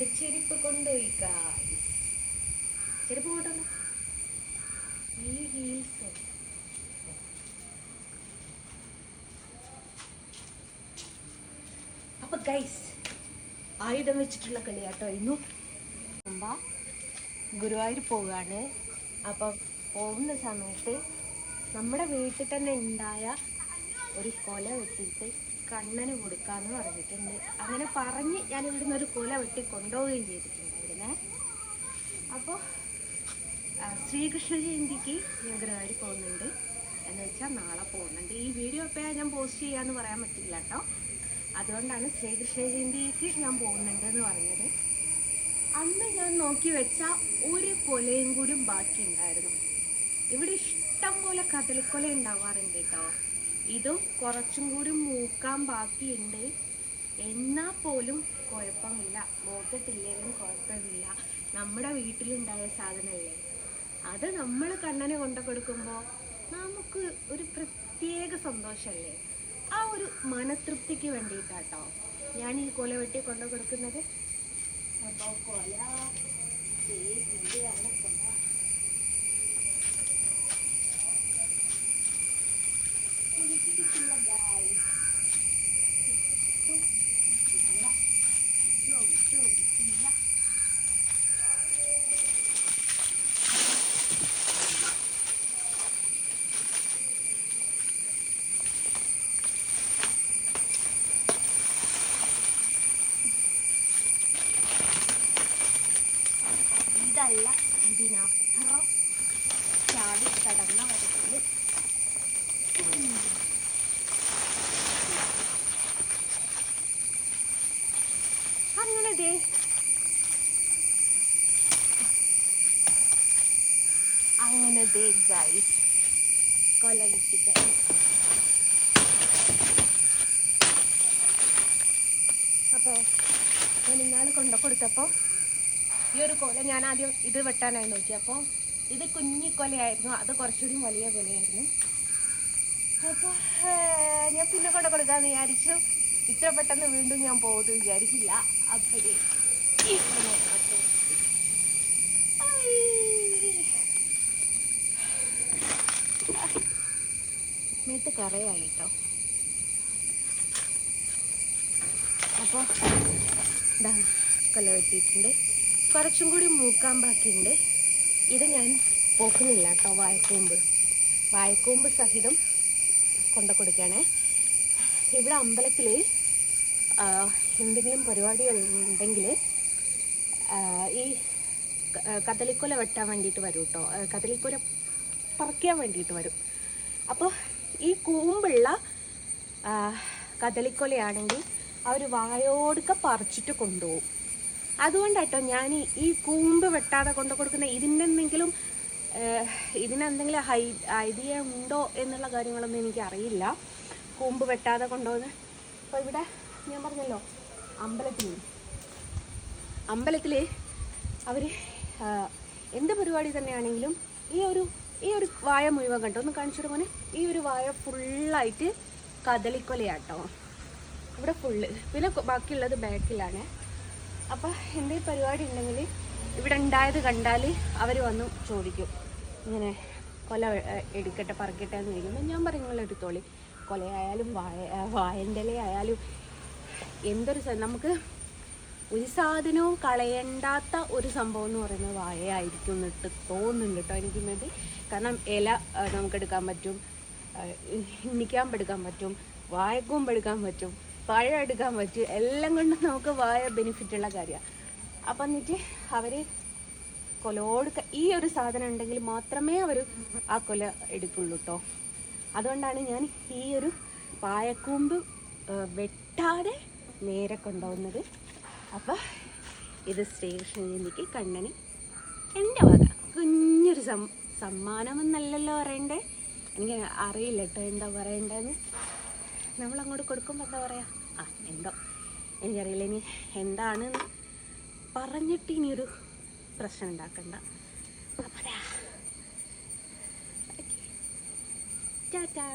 എന്റെ ചെരുപ്പ് കൊണ്ടുപോയി. ചെരുപ്പ് കൊണ്ടുവന്നു ഈ ഹീൽസ് അപ്പൊ ഗൈസ് ആയുധം വെച്ചിട്ടുള്ള കളിയാട്ടോ ഇന്നു. എന്താ? ഗുരുവായൂർ പോവാണ്. അപ്പം പോകുന്ന സമയത്ത് നമ്മുടെ വീട്ടിൽ തന്നെ ഉണ്ടായ ഒരു കൊല വെട്ടിയിട്ട് കണ്ണന് കൊടുക്കാന്ന് പറഞ്ഞിട്ടുണ്ട്. അങ്ങനെ പറഞ്ഞ് ഞാൻ ഇവിടുന്ന് ഒരു കുല വെട്ടി കൊണ്ടുപോവുകയും ചെയ്തിട്ടുണ്ടായിരുന്നേ. അപ്പോൾ ശ്രീകൃഷ്ണ ജയന്തിക്ക് ഞാൻ ഗ്രഹാരി പോകുന്നുണ്ട്. എന്ന് വെച്ചാൽ നാളെ പോകുന്നുണ്ട്. ഈ വീഡിയോ ഒക്കെ ഞാൻ പോസ്റ്റ് ചെയ്യാന്ന് പറയാൻ പറ്റില്ല കേട്ടോ. അതുകൊണ്ടാണ് ശ്രീകൃഷ്ണ ജയന്തിക്ക് ഞാൻ പോകുന്നുണ്ട് എന്ന് പറഞ്ഞത്. അന്ന് ഞാൻ നോക്കി വെച്ച ഒരു കൊലയും കൂടി ബാക്കി ഉണ്ടായിരുന്നു ഇവിടെ ഇഷ്ടം പോലെ കദളിക്കൊല ഉണ്ടാവാറുണ്ട് കേട്ടോ. ഇതും കുറച്ചും കൂടി മൂക്കാൻ ബാക്കിയുണ്ട്. എന്നാൽ പോലും കുഴപ്പമില്ല. മൂത്തിട്ടില്ലെങ്കിലും കുഴപ്പമില്ല. നമ്മുടെ വീട്ടിലുണ്ടായ സാധനമല്ലേ? അത് നമ്മൾ കണ്ണനെ കൊണ്ട കൊടുക്കുമ്പോൾ നമുക്ക് ഒരു പ്രത്യേക സന്തോഷമല്ലേ? ആ ഒരു മനതൃപ്തിക്ക് വേണ്ടിയിട്ടാട്ടോ ഞാൻ ഈ കൊല വെട്ടി കൊണ്ടു കൊടുക്കുന്നത്. അപ്പോൾ കൊല ഇതല്ല ഇതിനപ്പുറം ചാടി കടന്ന അങ്ങനെ ദേ അങ്ങനെ ദേ ഗൈസ് കൊല കിട്ടിട്ട് അപ്പോൾ ഞാൻ ഇന്നാൾ കൊണ്ട കൊടുത്തപ്പോൾ ഈ ഒരു കൊല ഞാൻ ആദ്യം ഇത് വെട്ടാനായി നോക്കി. അപ്പോൾ ഇത് കുഞ്ഞി കൊലയായിരുന്നു. അത് കുറച്ചുകൂടി വലിയ കൊലയായിരുന്നു. അപ്പോൾ ഞാൻ പിന്നെ കൊണ്ട കൊടുക്കാമെന്ന് വിചാരിച്ചു. ഇത്ര പെട്ടെന്ന് വീണ്ടും ഞാൻ പോകുന്നത് വിചാരിച്ചില്ല. അപ്പോഴേ. മേത്ത് കറയായി കേട്ടോ. അപ്പോൾ ഇതാ കൊല വെട്ടിയിട്ടുണ്ട്. കുറച്ചും കൂടി മൂക്കാൻ ബാക്കിയുണ്ട്. ഇത് ഞാൻ പോക്കുന്നില്ല കേട്ടോ വായക്കൂമ്പ്. വായക്കൂമ്പ് സഹിതം കൊണ്ടു കൊടുക്കുകയാണേ. ഇവിടെ അമ്പലത്തിൽ എന്തെങ്കിലും പരിപാടികൾ ഉണ്ടെങ്കിൽ ഈ കദളിക്കൊല വെട്ടാൻ വേണ്ടിയിട്ട് വരും കേട്ടോ കദളിക്കൊല പറിക്കാൻ വേണ്ടിയിട്ട് വരും. അപ്പോൾ ഈ കൂമ്പുള്ള കദളിക്കൊലയാണെങ്കിൽ അവർ വായോടുക്ക പറിച്ചിട്ട് കൊണ്ടുപോകും. അതുകൊണ്ടാട്ടോ ഞാൻ ഈ- കൂമ്പ് വെട്ടാതെ കൊണ്ടു കൊടുക്കുന്ന ഇതിന്റെ എന്തെങ്കിലും ഇതിനെന്തെങ്കിലും ഹൈ ഐഡിയ ഉണ്ടോ എന്നുള്ള കാര്യങ്ങളൊന്നും എനിക്കറിയില്ല. കൂമ്പ് വെട്ടാതെ കൊണ്ടുപോകുന്ന അപ്പോൾ ഇവിടെ ഞാൻ പറഞ്ഞല്ലോ അമ്പലത്തിൽ അമ്പലത്തിൽ അവർ എന്ത് പരിപാടി തന്നെയാണെങ്കിലും ഈ ഒരു ഈ ഒരു വായ മുഴുവൻ കണ്ടോ? ഒന്ന് കാണിച്ചിട്ട് മോനെ? ഈ ഒരു വായ ഫുള്ളായിട്ട് കദളിക്കൊലയാട്ടോ. ഇവിടെ ഫുള്ള് പിന്നെ ബാക്കിയുള്ളത് ബാക്കിലാണ്. അപ്പോൾ എന്തെങ്കിലും പരിപാടി ഉണ്ടെങ്കിൽ ഇവിടെ ഉണ്ടായത് കണ്ടാൽ അവർ വന്ന് ചോദിക്കും. ഇങ്ങനെ കൊല എടുക്കട്ടെ പറക്കട്ടെ എന്ന് ചോദിക്കുമ്പോൾ ഞാൻ പറയും നിങ്ങൾ കൊലയായാലും വായ വായന്റെ ഇലയായാലും എന്തൊരു നമുക്ക് ഒരു സാധനവും കളയണ്ടാത്ത ഒരു സംഭവം എന്ന് പറയുന്നത് വായയായിരിക്കും എന്നിട്ട് തോന്നുന്നുണ്ട് കേട്ടോ എനിക്ക് മേ കാരണം ഇല നമുക്കെടുക്കാൻ പറ്റും. ആ, ഇണ്ണിക്കാമ്പ് എടുക്കാൻ പറ്റും. വായക്കൂമ്പ് എടുക്കാൻ പറ്റും. പഴം എടുക്കാൻ പറ്റും. എല്ലാം കൊണ്ടും നമുക്ക് വായ ബെനിഫിറ്റ് ഉള്ള കാര്യമാണ് അപ്പം എന്നിട്ട് അവർ കൊലോട് ക- ഈ ഒരു സാധനം ഉണ്ടെങ്കിൽ മാത്രമേ അവർ ആ കൊല എടുക്കുള്ളൂ കേട്ടോ അതുകൊണ്ടാണ് ഞാൻ ഈ ഒരു പായക്കൂമ്പ് വെട്ടാതെ നേരെ കൊണ്ടുപോകുന്നത് അപ്പം ഇത് സ്റ്റേഷനിൽ ജയന്തിക്ക് കണ്ണന് എന്റെ വക. കുഞ്ഞൊരു സം സമ്മാനമെന്നല്ലല്ലോ പറയണ്ടേ? എനിക്ക് അറിയില്ല കേട്ടോ എന്താ പറയണ്ടതെന്ന് നമ്മളങ്ങോട്ട് കൊടുക്കുമ്പോൾ എന്താ പറയാ? ആ എന്തോ. എനിക്കറിയില്ല. ഇനി എന്താണ് പറഞ്ഞിട്ട് ഇനിയൊരു പ്രശ്നം ഉണ്ടാക്കണ്ട. അപ്പം ടാറ്റാ